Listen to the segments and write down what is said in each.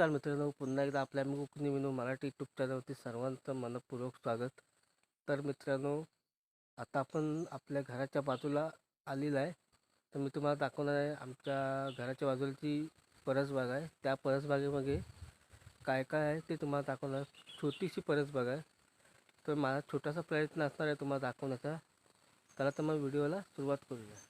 नमस्कार मित्रांनो पुन्हा एकदा आपल्या मी कोकणी विनू मराठी यूट्यूब चॅनलवरती सर्वांचं मनपूर्वक स्वागत. तर मित्रांनो आता आपण आपल्या घराच्या बाजूला आलेलं आहे. तर मी तुम्हाला दाखवणार आहे आमच्या घराच्या बाजूची परसबाग आहे. त्या परसबागेमध्ये काय काय आहे ते तुम्हाला दाखवणार छोटीशी परसबाग आहे. तर माझा छोटासा प्रयत्न असणार आहे तुम्हाला दाखवण्याचा. त्याला तर मग व्हिडिओला सुरुवात करूया.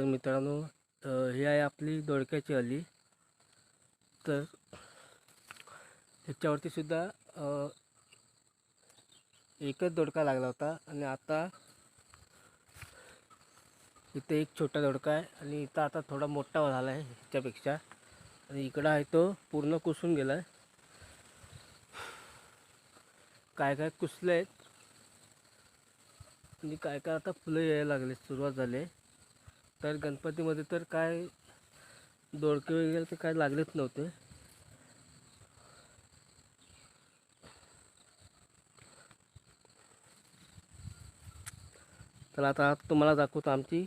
तर मित्रांनो अ, ही आहे आपली दोडक्याची अली तर ह्याच्यावरती सुद्धा एकच दोडका लागला होता आणि आता इथे एक छोटा दोडका आहे आणि इथं आता थोडा मोठा झाला आहे ह्याच्यापेक्षा. आणि इकडं आहे तो पूर्ण कुसून गेला आहे. काय काय कुसले आहेत आणि काय काय आता फुलं यायला लागले सुरुवात झाली आहे. तर गणपतीमध्ये तर काय दोडके वगैरे तर काय लागलेच नव्हते. तर आता तुम्हाला दाखवतो आमची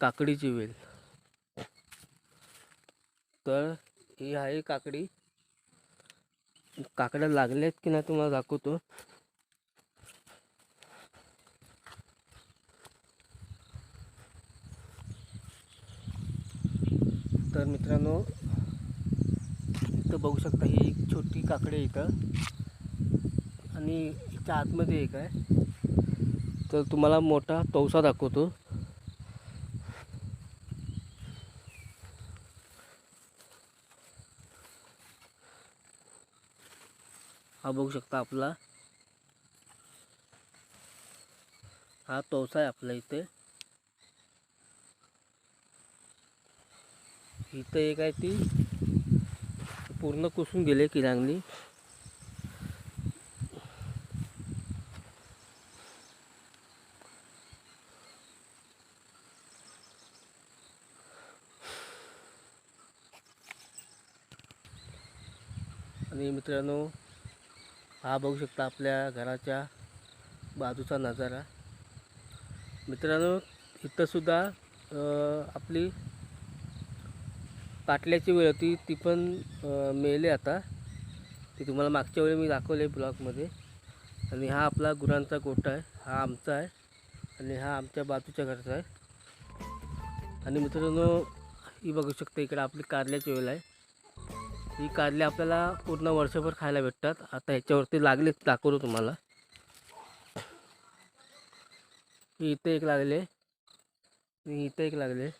काकडीची वेल. तर ही आहे काकडी. काकड्या लागल्यात की नाही तुम्हाला दाखवतो. तर मित्रांनो इथं बघू शकता ही एक छोटी काकडी आहे इथं. आणि इथच्या आतमध्ये एक आहे. तर तुम्हाला मोठा तवसा दाखवतो. हा बघू शकता आपला. हा तवसा आहे आपल्या इथे. इथं एक आहे ती. पूर्ण कुसून गेले किरांगली आणि मित्रांनो हा बघू शकता आपल्या घराच्या बाजूचा नजारा. मित्रांनो इथंसुद्धा आपली काटल्याची वेळ होती ती पण मेले आता. ती तुम्हाला मागच्या वेळी मी दाखवले ब्लॉगमध्ये. आणि हा आपला गुरांचा गोठा आहे. हा आमचा आहे. आणि हा आमच्या बाजूच्या घरचा आहे. आणि मित्रांनो ही बघू शकता इकडे आपली कारल्याची वेल आहे. ही कारले आपल्याला पूर्ण वर्षभर खायला भेटतात. आता ह्याच्यावरती लागलेच दाखवतो तुम्हाला. ही इथे एक लागले. आणि इथे एक लागले.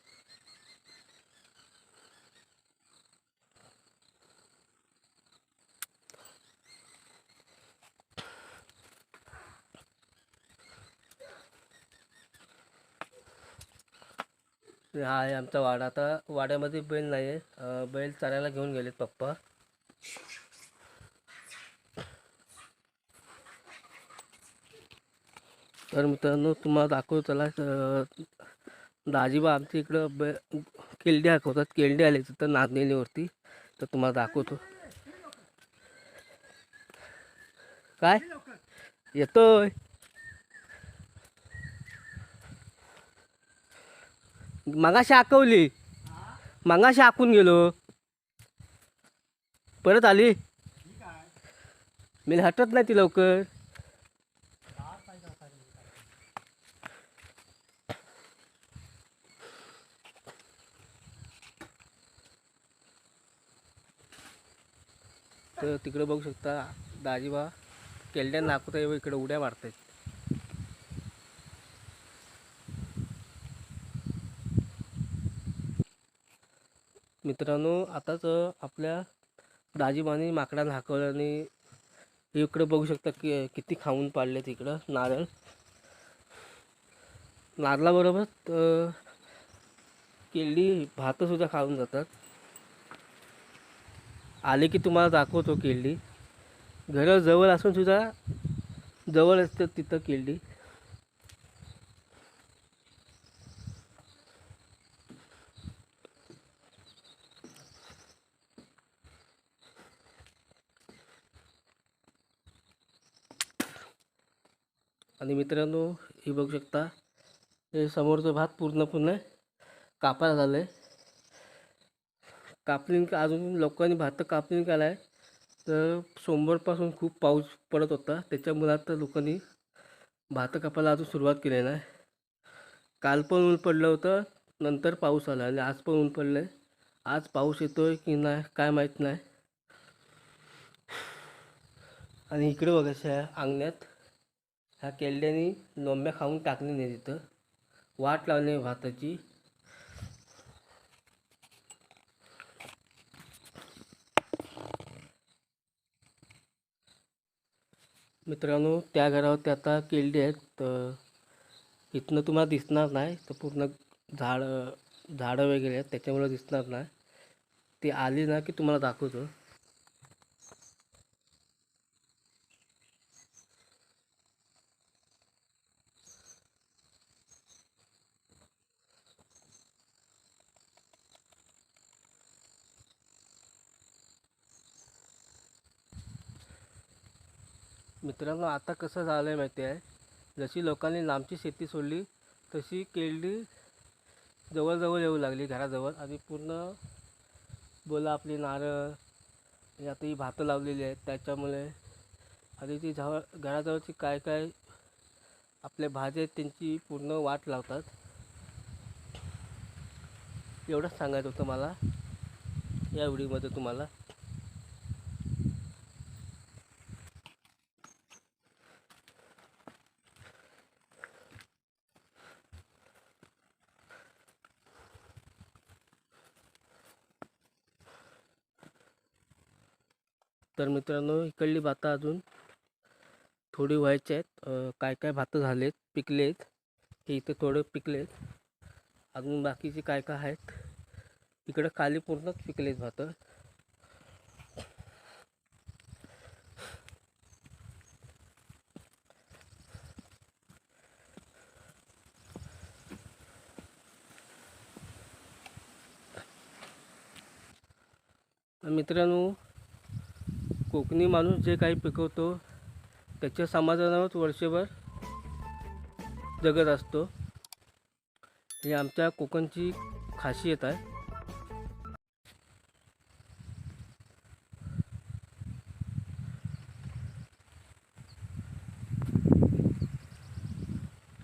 हा आहे आमचा वाडा. आता वाड्यामध्ये बैल नाही आहे बैल चरायला घेऊन गेलेत पप्पा. तर मित्रांनो तुम्हाला दाखवतो त्याला दाजीबा आमच्या इकडं बै केलडी दाखवतात केलडी आले तिथं नाचणीवरती तर तुम्हाला दाखवतो. काय? येतोय. मगाशी आकवली. मगाशी आकून गेलो. परत आली. मी हटत नाही ती लवकर. तर तिकडे बघू शकता दाजीबा. केलड्या नाकूत इकडे उड्या मारतायत. मित्रांनो आताच आपल्या दाजीबाने माकडाला हाकवलं आणि इकडं बघू शकता की किती खाऊन पाडले तिकडं नारळ. नारळाबरोबर अं, केळी भातसुद्धा खाऊन जातात. आले की तुम्हाला दाखवतो केळी घराजवळ असून सुद्धा जवळ असतात तिथं केळी आणि मित्रांनो हे बघू शकता हे समोरचं भात पूर्णपणे कापायला झालं आहे कापणी अजून लोकांनी भात कापणी केला आहे तर सोमवारपासून खूप पाऊस पडत होता. त्याच्यामुळे आता लोकांनी भात कापायला अजून सुरुवात केली नाही काल पण ऊन पडलं होतं नंतर पाऊस आला आणि आज पण ऊन पडलं आहे आज पाऊस येतोय की नाही काय माहीत नाही. आणि इकडे बघायचं आहे अंगण्यात. ह्या केल्ड्यानी लोंब्या खाऊन टाकले नाही तिथं. वाट लावली भाताची. मित्रांनो त्या घरावरती आता केल्डी आहेत तर इथनं तुम्हाला दिसणार नाही. तर पूर्ण झाडं झाडं वगैरे आहेत त्याच्यामुळे दिसणार नाही. ती आली ना की तुम्हाला दाखवतो. मित्रांनो आता कसं झालं आहे माहिती आहे? जशी लोकांनी लांबची शेती सोडली तशी केळडी जवळजवळ येऊ लागली घराजवळ. आणि पूर्ण बोला आपली नारळ आता ही भातं लावलेली आहेत. त्याच्यामुळे आणि ती जवळ घराजवळची काय काय आपल्या भाज्या आहेत त्यांची पूर्ण वाट लावतात. एवढंच सांगायचं होतं मला या व्हिडिओमध्ये तुम्हाला. तर मित्रांनो इकडली भातं अजून थोडी व्हायची आहेत. काय काय भातं झालेत पिकले आहेत हे इथं थोडे पिकले आहेत अजून बाकीचे काय काय आहेत? इकडं खाली पूर्णच पिकलेत भातं. मित्रांनो कोकणी माणूस जे काही पिकवतो त्याच्या समाधानावर वर्षभर जगत असतो. ही आमच्या कोकणची खासियत आहे.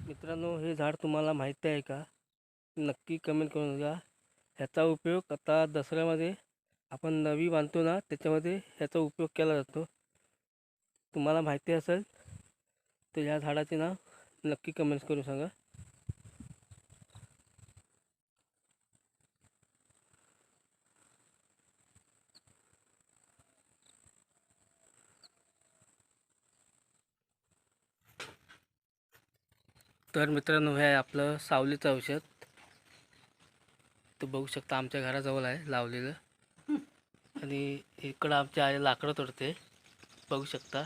मित्रांनो हे झाड तुम्हाला माहिती आहे का? नक्की कमेंट करून द्या. ह्याचा उपयोग आता दसऱ्यामध्ये आपण नवी बांधतो ना त्याच्यामध्ये ह्याचा उपयोग केला जातो. तुम्हाला माहिती असेल तर ह्या झाडाचे नाव नक्की कमेंट्स करून सांगा. तर मित्रांनो हे आहे आपलं सावलीचं औषध. तर बघू शकता आमच्या घराजवळ आहे लावलेलं. आणि इकडं आमच्या आई लाकडं तोडते. बघू शकता.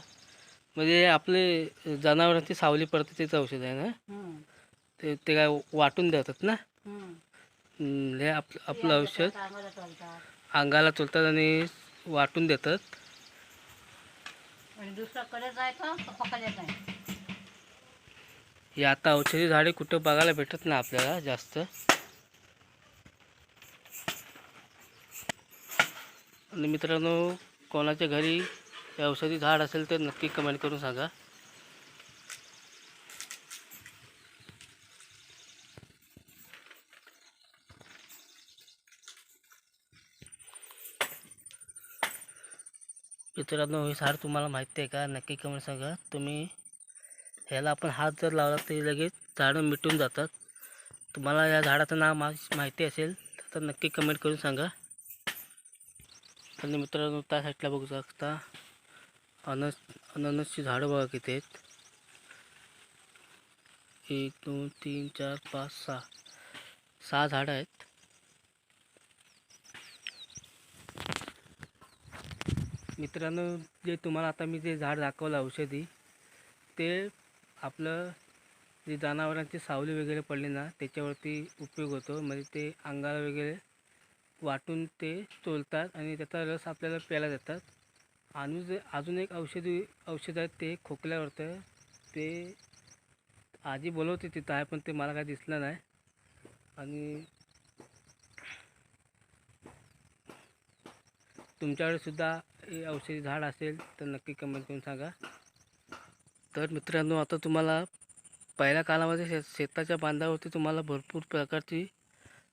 म्हणजे आपले जनावरांची सावली पडते तेच औषध आहे ना? ते ते काय वाटून देतात ना? हे आप आपलं औषध. अंगाला चोलतात आणि वाटून देतात. हे आता औषधी झाडे कुठं बघायला भेटत नाही आपल्याला जास्त. आणि मित्रांनो कोणाच्या घरी हे औषधी झाड असेल तर नक्की कमेंट करून सांगा. मित्रांनो हे झाड तुम्हाला माहिती आहे का? नक्की कमेंट सांगा. तुम्ही ह्याला आपण हात जर लावला तरी लगेच झाडं मिटून जातात. तुम्हाला या झाडाचं नाव मा माहिती असेल तर नक्की कमेंट करून सांगा. आणि मित्रांनो त्या साईडला बघू शकता. अनस अननसची झाडं बघा किती आहेत. एक दोन तीन चार पाच सहा. सहा झाडं आहेत. मित्रांनो जे तुम्हाला आता मी जे झाड दाखवलं औषधी ते आपलं जे जनावरांची सावली वगैरे पडली ना त्याच्यावरती उपयोग होतो. म्हणजे ते अंगाला वगैरे वाटून ते चोलतात आणि त्याचा रस आपल्याला प्यायला देतात. आणि जे अजून एक औषधी औषध आहे ते खोकल्यावरतं ते आजी बोलवते तिथं आहे पण ते मला काय दिसलं नाही. आणि तुमच्याकडे सुद्धा हे औषधी झाड असेल तर नक्की कमेंट करून सांगा. तर मित्रांनो आता तुम्हाला पहिल्या काळामध्ये शे शेताच्या बांधावरती तुम्हाला भरपूर प्रकारची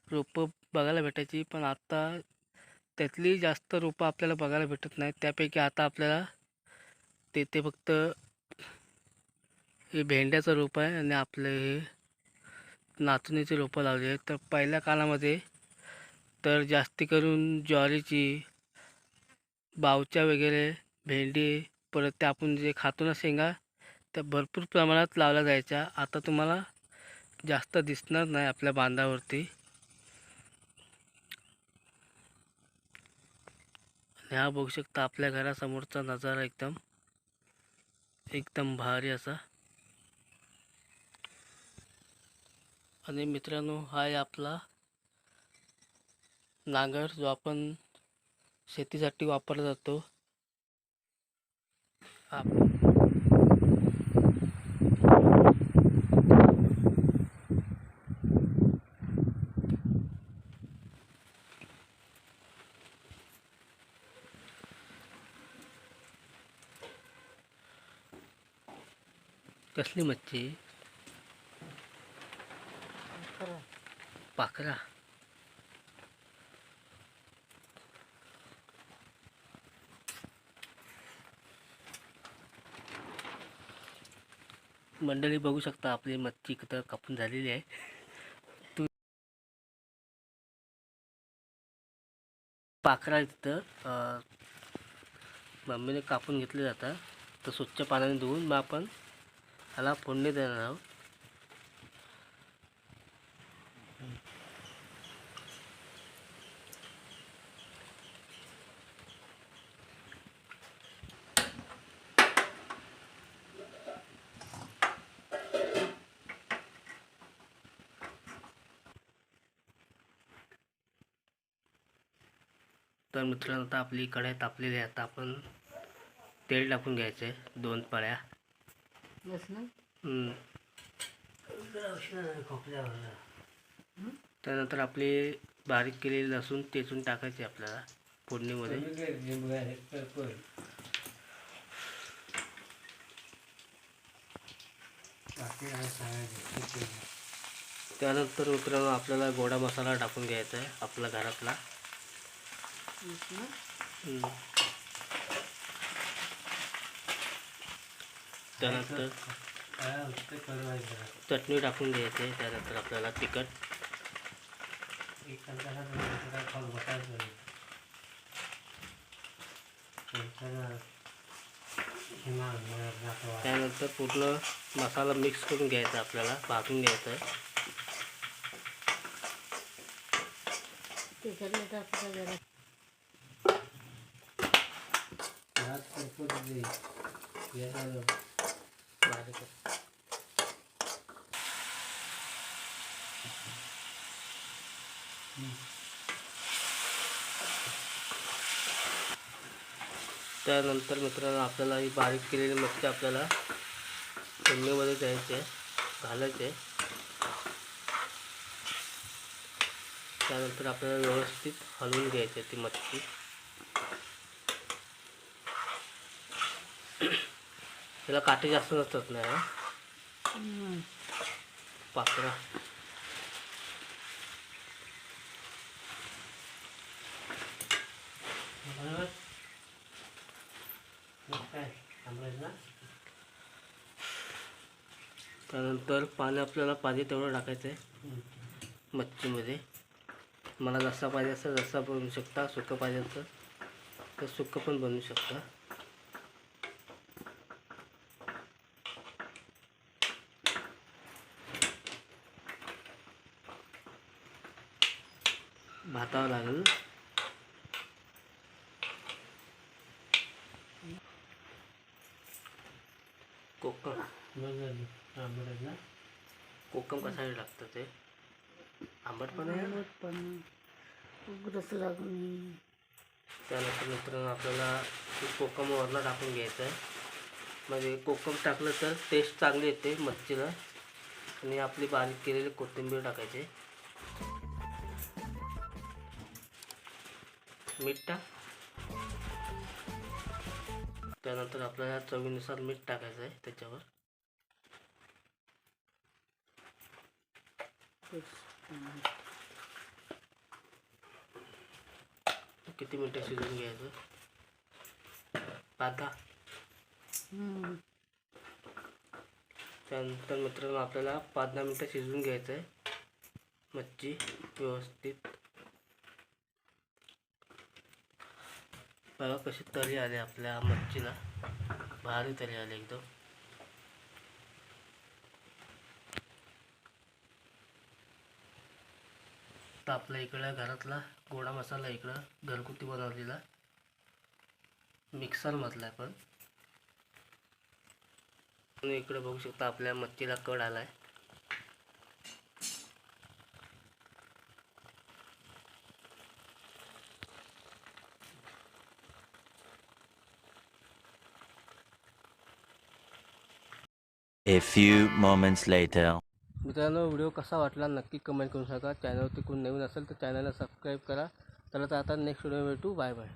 रोपं बघायला भेटायची पण आता त्यातली जास्त रोपं आपल्याला बघायला भेटत नाहीत. त्यापैकी आता आपल्याला तेथे फक्त हे भेंड्याचं रोप आहे आणि आपले हे नाचणीचे रोपं लावली आहेत. तर पहिल्या काळामध्ये तर जास्ती करून ज्वारीची बावच्या वगैरे भेंडी परत ते आपण जे खातो ना शेंगा त्या भरपूर प्रमाणात लावल्या जायच्या. आता तुम्हाला जास्त दिसणार नाही आपल्या बांधावरती. ह्या बघू शकता आपल्या घरासमोरचा नजारा एकदम एकदम भारी असा. आणि मित्रांनो हा आहे आपला नांगर जो आपण शेतीसाठी वापरला जातो. आप कसली मच्छी? खरं पाखरा. मंडळी बघू शकता आपली मच्छी इकडं कापून झालेली आहे. तू पाखरा तिथं मम्मीने कापून घेतले जातात. तर स्वच्छ पाण्याने धुवून मग आपण అలా फोडणी तर मित्रांनो आता आपली कढाई तापलेली आहे. आता आपण तेल टाकून घ्यायचं आहे दोन पळ्या. त्यानंतर आपली बारीक केलेली लसूण टेचून टाकायची आपल्याला फोडणीमध्ये. त्यानंतर मित्रांनो आपल्याला गोडा मसाला टाकून घ्यायचा आहे आपला घरातला लसण हम्म. त्यानंतर चटणी टाकून घ्यायची त्यानंतर आपल्याला तिखट त्यानंतर पूर्ण मसाला मिक्स करून घ्यायचा आपल्याला भाजून घ्यायचा आहे. त्यानंतर मित्रांनो, आपल्याला ही बारीक केलेली मच्छी आपल्याला फोडणीमध्ये द्यायची आहे त्यानंतर आपल्याला व्यवस्थित हलवून ती मच्छी त्याला काटे जास्त नसतात नाही हा हम्म. पाकळा त्यानंतर पाणी आपल्याला पाणी तेवढं टाकायचं आहे. मच्छीमध्ये. मला रस्सा पाहिजे असेल रस्सा बनवू शकता सुकं पाहिजे असेल तर सुकं पण बनवू शकता. भातावं लागेल. कोकम. कोकम कशासाठी लागतं ते? आंबट पण आहे? आंबट पण उग्रच लागू नये त्यानंतर मित्रांनो आपल्याला कोकम वरला टाकून घ्यायचं आहे. म्हणजे कोकम टाकलं तर टेस्ट चांगली येते मच्छीला. आणि आपली बारीक केलेली कोथिंबीर टाकायची. मीठ टाक. त्यानंतर आपल्याला चवीनुसार मीठ टाकायचं आहे त्याच्यावर. किती मिनटं शिजवून घ्यायचं? हं. त्यानंतर मित्रांनो आपल्याला पाच दहा मिनटं शिजवून घ्यायचं आहे. मच्छी व्यवस्थित. बघा कशी तरी आली आपल्या मच्छीला. भारी तरी आली एकदम. तर आपल्या इकडं घरातला गोडा मसाला इकडं घरगुती बनवलेला. मिक्सरमधला आहे पण. इकडं इकडे बघू शकता आपल्या मच्छीला कड आलाय. A few moments later. मित्रांनो व्हिडिओ कसा वाटला नक्की कमेंट करू शकता चॅनलवरती कोण नवीन असेल तर चॅनलला सबस्क्राईब करा. तर आता नेक्स्ट व्हिडिओ भेटू. Bye bye